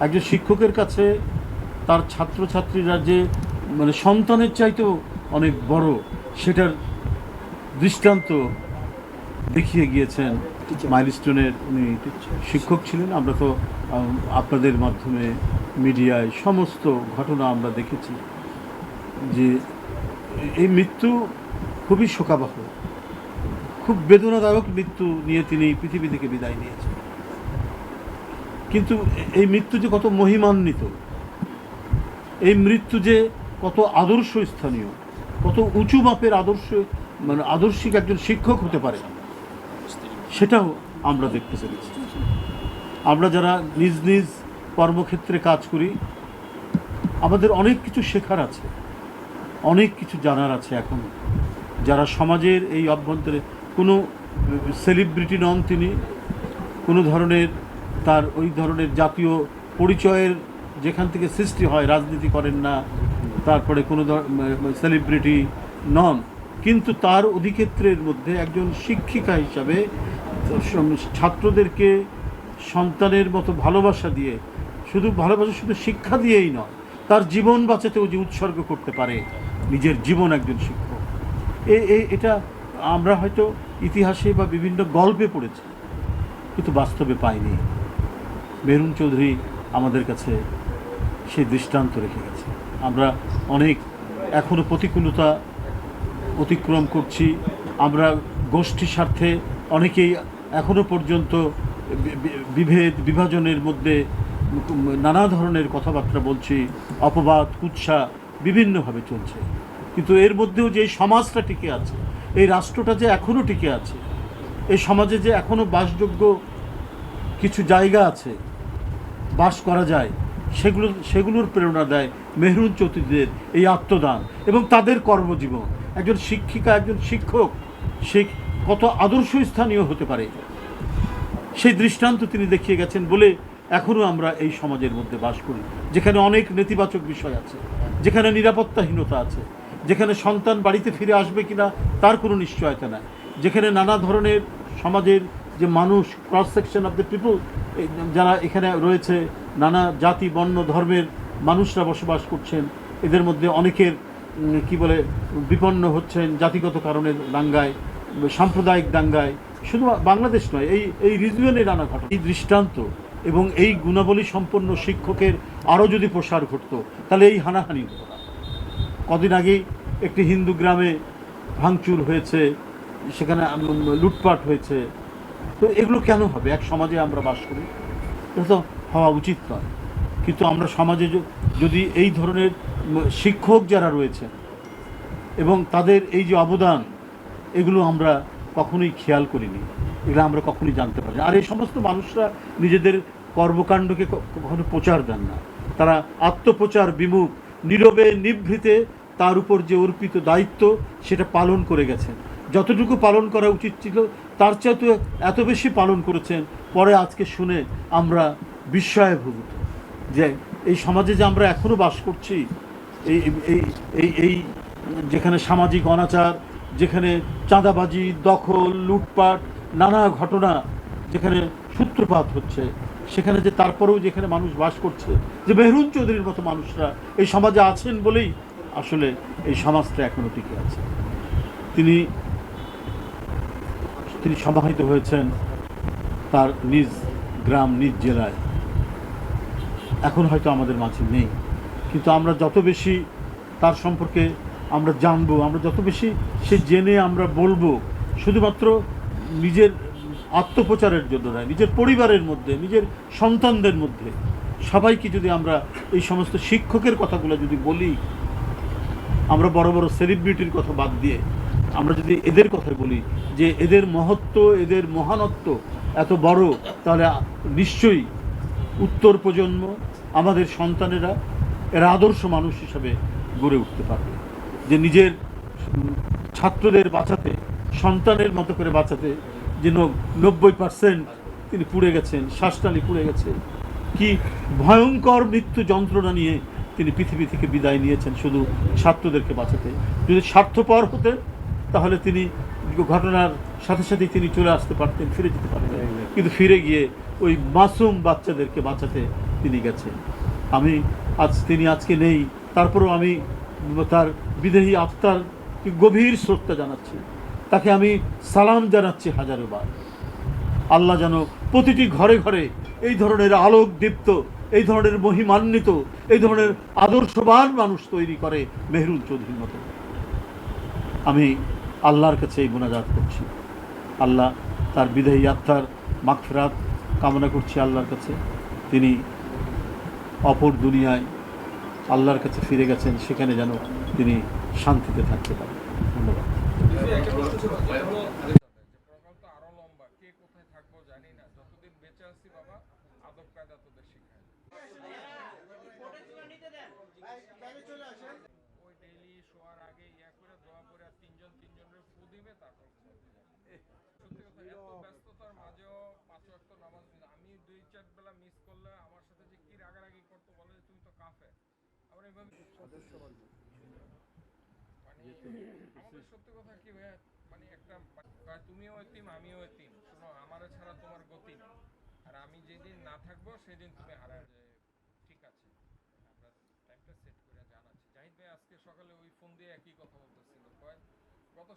একজন শিক্ষকের কাছে তার ছাত্রছাত্রীরা যে মানে সন্তানের চাইতেও অনেক বড় সেটার দৃষ্টান্ত দেখিয়ে গিয়েছেন মাইলস্টোনের উনি শিক্ষক ছিলেন। আমরা তো আপনাদের মাধ্যমে মিডিয়ায় সমস্ত ঘটনা আমরা দেখেছি যে এই মৃত্যু খুবই শোকাবহ খুব বেদনাদায়ক মৃত্যু নিয়ে তিনি পৃথিবী থেকে বিদায় নিয়েছেন। কিন্তু এই মৃত্যু যে কত মহিমান্বিত, এই মৃত্যু যে কত আদর্শ স্থানীয়, কত উঁচু মাপের আদর্শ মানে আদর্শিক একজন শিক্ষক হতে পারে, সেটাও আমরা দেখতে পেরেছি। আমরা যারা নিজ নিজ কর্মক্ষেত্রে কাজ করি, আমাদের অনেক কিছু শেখার আছে, অনেক কিছু জানার আছে এখন। যারা সমাজের এই অভ্যন্তরে কোনো সেলিব্রিটি নন তিনি, কোনো ধরনের তার ওই ধরনের জাতীয় পরিচয়ের যেখান থেকে সৃষ্টি হয়, রাজনীতি করেন না, তারপরে কোনো সেলিব্রিটি নন। কিন্তু তার অধিক্ষেত্রের মধ্যে একজন শিক্ষিকা হিসাবে ছাত্রদেরকে সন্তানের মতো ভালোবাসা দিয়ে, শুধু ভালোবাসা, শুধু শিক্ষা দিয়েই নয়, তার জীবন বাঁচাতেও যে উৎসর্গ করতে পারে, নিজের জীবন একজন শিক্ষক। এ- এটা আমরা হয়তো ইতিহাসে বা বিভিন্ন গল্পে পড়েছি, কিন্তু বাস্তবে পাইনি। মেহরুন চৌধুরী আমাদের কাছে সেই দৃষ্টান্ত রেখে গেছে। আমরা অনেক এখনও প্রতিকূলতা অতিক্রম করছি। আমরা গোষ্ঠী স্বার্থে অনেকেই এখনও পর্যন্ত বিভেদ, বিভাজনের মধ্যে নানা ধরনের কথাবার্তা বলছি। অপবাদ, কুৎসা বিভিন্নভাবে চলছে। কিন্তু এর মধ্যেও যে সমাজটা টিকে আছে, এই রাষ্ট্রটা যে এখনও টিকে আছে, এই সমাজে যে এখনও বাসযোগ্য কিছু জায়গা আছে বাস করা যায়, সেগুলো, সেগুলোর প্রেরণা দেয় মেহরুন চৌধুরীদের এই আত্মদান এবং তাদের কর্মজীবন। একজন শিক্ষিকা, একজন শিক্ষক, সে কত আদর্শ স্থানীয় হতে পারে? সেই দৃষ্টান্ত তিনি দেখিয়ে গেছেন বলে এখনও আমরা এই সমাজের মধ্যে বাস করি, যেখানে অনেক নেতিবাচক বিষয় আছে, যেখানে নিরাপত্তাহীনতা আছে, যেখানে সন্তান বাড়িতে ফিরে আসবে কিনা তার কোনো নিশ্চয়তা নাই, যেখানে নানা ধরনের সমাজের যে মানুষ cross section of the people যারা এখানে রয়েছে, নানা জাতি, বর্ণ, ধর্মের মানুষরা বসবাস করছেন, এদের মধ্যে অনেকের কি বলে, বিপন্ন হচ্ছেন জাতিগত কারণে দাঙ্গায়, সাম্প্রদায়িক দাঙ্গায়। শুধু বাংলাদেশ নয়, এই এই রিজিয়নে নানা ঘটনা। এই দৃষ্টান্ত এবং এই গুণাবলী সম্পন্ন শিক্ষকের আরও যদি প্রসার ঘটতো, তাহলে এই হানাহানি হতো না। কদিন আগেই একটি হিন্দু গ্রামে ভাঙচুর হয়েছে, সেখানে লুটপাট হয়েছে তো এগুলো কেন হবে? এক সমাজে আমরা বাস করি। এটা তো হওয়া উচিত নয়। কিন্তু আমরা সমাজে যদি এই ধরনের শিক্ষক যারা রয়েছেন এবং তাদের এই যে অবদান, এগুলো আমরা কখনোই খেয়াল করিনি। এগুলো আমরা কখনোই জানতে পারি আর এই সমস্ত মানুষরা নিজেদের কর্মকাণ্ডকে কখনো প্রচার দেন না। তারা আত্মপ্রচার, বিমুখ, নীরবে, নিভৃতে তার উপর যে অর্পিত দায়িত্ব, সেটা পালন করে গেছেন। যতটুকু পালন করা উচিত ছিল তার চেয়ে এত বেশি পালন করেছেন। পরে আজকে শুনে আমরা বিস্ময়ে ভূমিত যে এই সমাজে যে আমরা এখনও বাস করছি, এই এই এই যেখানে সামাজিক অনাচার, যেখানে চাঁদাবাজি, দখল, লুটপাট, নানা ঘটনা যেখানে সূত্রপাত হচ্ছে, সেখানে যে তারপরেও যেখানে মানুষ বাস করছে, যে মেহরুন চৌধুরীর মতো মানুষরা এই সমাজে আছেন বলেই আসলে এই সমাজটা এখনও টিকে আছে। তিনি তিনি সমাহিত হয়েছেন তার নিজ গ্রাম, নিজ জেলায়। এখন হয়তো আমাদের মাঝে নেই। কিন্তু আমরা যত বেশি তার সম্পর্কে আমরা জানব, আমরা যত বেশি সে জেনে আমরা বলব, শুধুমাত্র নিজের আত্মপ্রচারের জন্য নয়, নিজের পরিবারের মধ্যে, নিজের সন্তানদের মধ্যে। সবাইকে যদি আমরা এই সমস্ত শিক্ষকের কথাগুলো যদি বলি, আমরা বড় বড় সেলিব্রিটির কথা বাদ দিয়ে আমরা যদি এদের কথা বলি, যে এদের মহত্ব, এদের মহানত্ব এত বড়, তাহলে নিশ্চয়ই উত্তর প্রজন্ম, আমাদের সন্তানেরা এরা আদর্শ মানুষ হিসাবে গড়ে উঠতে পারবে। যে নিজের ছাত্রদের বাঁচাতে, সন্তানের মতো করে বাঁচাতে যে নব্বই পার্সেন্ট তিনি পুড়ে গেছেন শ্বাসটালি পুড়ে গেছে কি ভয়ঙ্কর মৃত্যু যন্ত্রণা নিয়ে তিনি পৃথিবী থেকে বিদায় নিয়েছেন শুধু ছাত্রদেরকে বাঁচাতে। যদি স্বার্থপর হতেন তাহলে তিনি ঘটনার সাথে সাথেই তিনি চলে আসতে পারতেন, ফিরে যেতে পারতেন। কিন্তু ফিরে গিয়ে ওই মাসুম বাচ্চাদেরকে বাঁচাতে তিনি গেছেন। আমি আজ, তিনি আজকে নেই, তারপরেও আমি তার বিদেহী আত্মার গভীর শ্রদ্ধা জানাচ্ছি। তাকে আমি সালাম জানাচ্ছি হাজারো বার। আল্লাহ যেন প্রতিটি ঘরে ঘরে এই ধরনের আলোক দীপ্ত এই ধরনের মহিমান্বিত, এই ধরনের আদর্শবান মানুষ তৈরি করে মেহরুল চৌধুরীর মতো। আমি আল্লাহর কাছে এই মোনাজাত করছি। আল্লাহ তার বিদায়ী আত্মার মাগফিরাত কামনা করছি আল্লাহর কাছে। তিনি অপর দুনিয়ায় আল্লাহর কাছে ফিরে গেছেন, সেখানে যেন তিনি শান্তিতে থাকতে পারেন। ধন্যবাদ। একটা প্রশ্ন ছিল যে হলো যে প্রকল্প আরও লম্বা কে কোথায় থাকব জানি না যতদিন বেঁচে আছি বাবা আদব কায়দা তোদের শিখায় ওই ডেইলি শোয়ার আগে ইয়া করে দোয়া করে আর তিনজন তিনজনের ফু দিবে তারপর ঘুমাতে যাবে সত্যি কথা এত ব্যস্ততার মাঝেও পাঁচ ওয়াক্ত নামাজ মিস- আমি দুই চার বেলা মিস করলে আমার সাথে যে কি রাগারাগি করতো বলে যে তুমি তো কাফে মানে মানে তুমিও এতিম আমিও এতিম শোনো আমারও ছাড়া তোমার গতি আর আমি যেদিন না থাকব সেদিন তুমি হারা ঠিক আছে আমরা টাইমটা সেট করে জানাচ্ছি জাহিদ ভাই আজকে সকালে ওই ফোন দিয়ে একই কথা বলতেছিল কয় গত